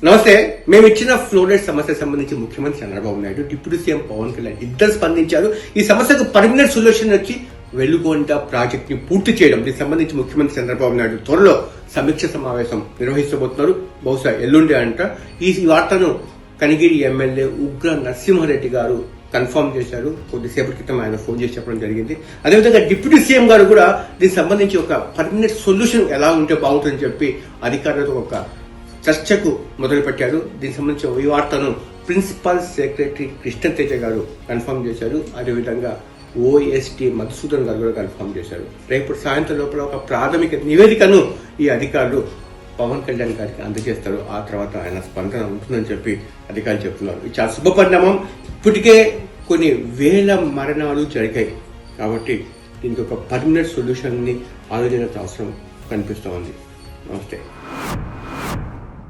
నమస్తే మేము ఇచ్చిన ఫ్లోరైడ్ సమస్య సంబంధించి ముఖ్యమంత్రి చంద్రబాబు నాయుడు డిప్యూటీ సీఎం పవన్ కళ్యాణ్ ఇద్దరు స్పందించారు. ఈ సమస్యకు పర్మనెంట్ సొల్యూషన్ వచ్చి వెలుగొండ ప్రాజెక్ట్ని పూర్తి చేయడం. దీనికి సంబంధించి ముఖ్యమంత్రి చంద్రబాబు నాయుడు త్వరలో సమీక్ష సమావేశం నిర్వహిస్తబోతున్నారు బహుశా ఎల్లుండి అంట. ఈ వార్తను కనిగిరి ఎమ్మెల్యే ఉగ్ర నరసింహారెడ్డి గారు కన్ఫర్మ్ చేశారు. కొద్దిసేపటి క్రితం ఆయన ఫోన్ చేసి చెప్పడం జరిగింది. అదేవిధంగా డిప్యూటీ సీఎం గారు కూడా దీనికి సంబంధించి ఒక పర్మనెంట్ సొల్యూషన్ ఎలా ఉంటే బాగుంటుందని చెప్పి అధికారులతో ఒక చర్చకు మొదలుపెట్టారు దీనికి సంబంధించిన ఈ వార్తను ప్రిన్సిపల్ సెక్రటరీ కృష్ణతేజ గారు కన్ఫర్మ్ చేశారు. అదేవిధంగా ఓఎస్టీ మధుసూదన్ గారు కూడా కన్ఫర్మ్ చేశారు. రేపు సాయంత్రం లోపల ఒక ప్రాథమిక నివేదికను ఈ అధికారులు పవన్ కళ్యాణ్ గారికి అందజేస్తారు. ఆ తర్వాత ఆయన స్పందన ఉంటుందని చెప్పి అధికారులు చెప్తున్నారు. ఇది చాలా శుభ పరిణామం. ఇప్పటికే కొన్ని వేల మరణాలు జరిగాయి. కాబట్టి దీనికి ఒక పర్మనెంట్ సొల్యూషన్ని ఆలోచించాల్సిన ఆలోచన అవసరం కనిపిస్తోంది. నమస్తే.